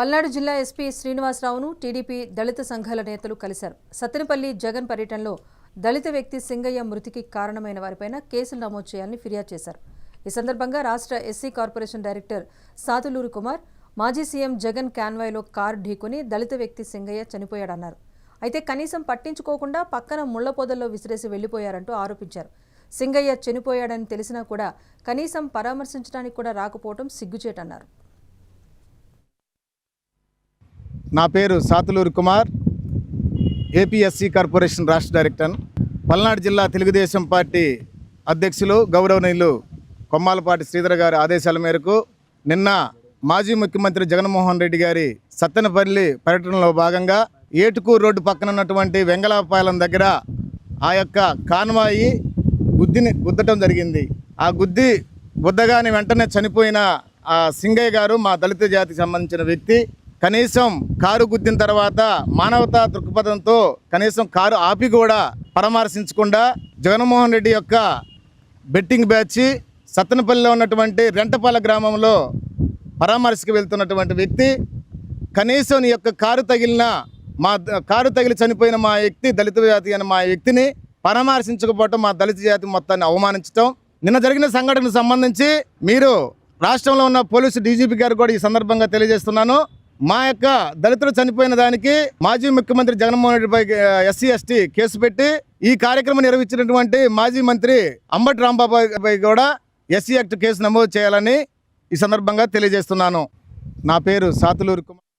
పల్నాడు జిల్లా SP శ్రీనివాసరావును TDP దళిత సంఘాల నేతలు కలిశారు. సత్తెనపల్లి జగన్ పర్యటనలో దళిత వ్యక్తి సింగయ్య మృతికి కారణమైన వారిపైన కేసులు నమోదు చేయాలని ఫిర్యాదు చేశారు. ఈ సందర్భంగా రాష్ట్ర SC corporation director Satuluru Kumar మాజీ సీఎం జగన్ క్యాన్వాయ్లో కారు ఢీకొని దళిత వ్యక్తి సింగయ్య చనిపోయాడన్నారు. అయితే కనీసం పట్టించుకోకుండా పక్కన ముళ్ళ పొదల్లో విసిరేసి వెళ్ళిపోయారంటూ ఆరోపించారు. సింగయ్య చనిపోయాడని తెలిసినా కూడా కనీసం పరామర్శించడానికి కూడా రాకపోవడం సిగ్గుచేటన్నారు. నా పేరు Satuluru Kumar A P S C corporation రాష్ట్ర డైరెక్టర్. పల్నాడు జిల్లా తెలుగుదేశం పార్టీ అధ్యక్షులు గౌరవనీయులు కొమ్మాలపాటి శ్రీధర్ గారి ఆదేశాల మేరకు నిన్న మాజీ ముఖ్యమంత్రి జగన్మోహన్ రెడ్డి గారి సత్తెనపల్లి పర్యటనలో భాగంగా ఏటుకూరు రోడ్డు పక్కన ఉన్నటువంటి వెంగళాపాలెం దగ్గర ఆ యొక్క కాన్వాయి గుద్దిని గుద్దటం జరిగింది. ఆ గుద్ది గుద్దగాని వెంటనే చనిపోయిన ఆ సింగయ్య గారు మా దళిత జాతికి సంబంధించిన వ్యక్తి. కనీసం కారు గుద్దిన తర్వాత మానవతా దృక్పథంతో కనీసం కారు ఆపి కూడా పరామర్శించకుండా జగన్మోహన్ రెడ్డి యొక్క బెట్టింగ్ బ్యాచ్ సత్తెనపల్లిలో ఉన్నటువంటి రెంటపాల గ్రామంలో పరామర్శకు వెళ్తున్నటువంటి వ్యక్తి కనీసం నీ యొక్క కారు తగిలిన మా కారు తగిలి చనిపోయిన మా వ్యక్తి దళిత జాతి అయిన మా వ్యక్తిని పరామర్శించకపోవటం మా దళిత జాతి మొత్తాన్ని అవమానించటం. నిన్న జరిగిన సంఘటనకు సంబంధించి మీరు రాష్ట్రంలో ఉన్న పోలీసు డీజీపీ గారు కూడా ఈ సందర్భంగా తెలియజేస్తున్నాను. మా యొక్క దళితులు చనిపోయిన దానికి మాజీ ముఖ్యమంత్రి జగన్మోహన్ రెడ్డిపై ఎస్సీ ఎస్టీ కేసు పెట్టి ఈ కార్యక్రమం నిర్వహించినటువంటి మాజీ మంత్రి అంబటి రాంబాబుపై కూడా ఎస్సీ యాక్ట్ కేసు నమోదు చేయాలని ఈ సందర్భంగా తెలియజేస్తున్నాను. నా పేరు సాతులూరు కుమార్.